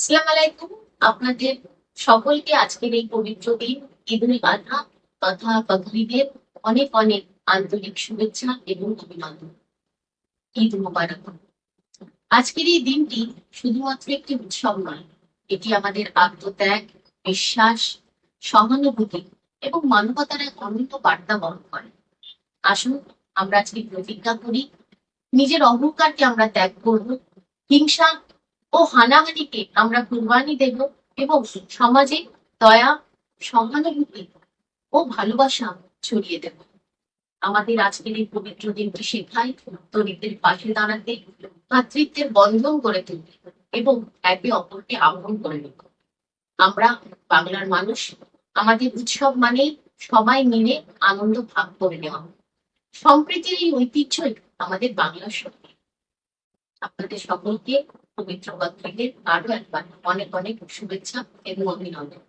আসসালামু আলাইকুম। আপনাদের সকলকে আজকের এই পবিত্র দিন, ঈদ উল আজহা তথা অনেক অনেক আন্তরিক শুভেচ্ছা এবং অভিনন্দন। ঈদ মোবারক। আজকের এই দিনটি শুধুমাত্র একটি উৎসব নয়, এটি আমাদের আত্মত্যাগ, বিশ্বাস, সহানুভূতি এবং মানবতার এক অনন্ত বার্তা বহন করে। আসুন, আমরা আজকে প্রতিজ্ঞা করি, নিজের অহংকারকে আমরা ত্যাগ করব, হিংসা ও হানাহানিকে আমরা কুরবানি দেব এবং সমাজে দয়া, সহানুভূতি ও ভালোবাসা ছড়িয়ে দেব। আমাদের আজকের এই পবিত্র দিনটি শেখায় দরিদ্রের পাশে দাঁড়াতে ভাতৃত্বের বন্ধন করে তুলতে এবং একে অপরকে আহ্বান করে নিতে আমরা বাংলার মানুষ, আমাদের উৎসব মানেই সবাই মিলে আনন্দ ভাগ করে নেওয়া। সম্প্রীতির এই ঐতিহ্যই আমাদের বাংলার শক্তি। আপনাদের সকলকে পবিত্র থেকে আরও একবার অনেক অনেক শুভেচ্ছা এবং অভিনন্দন।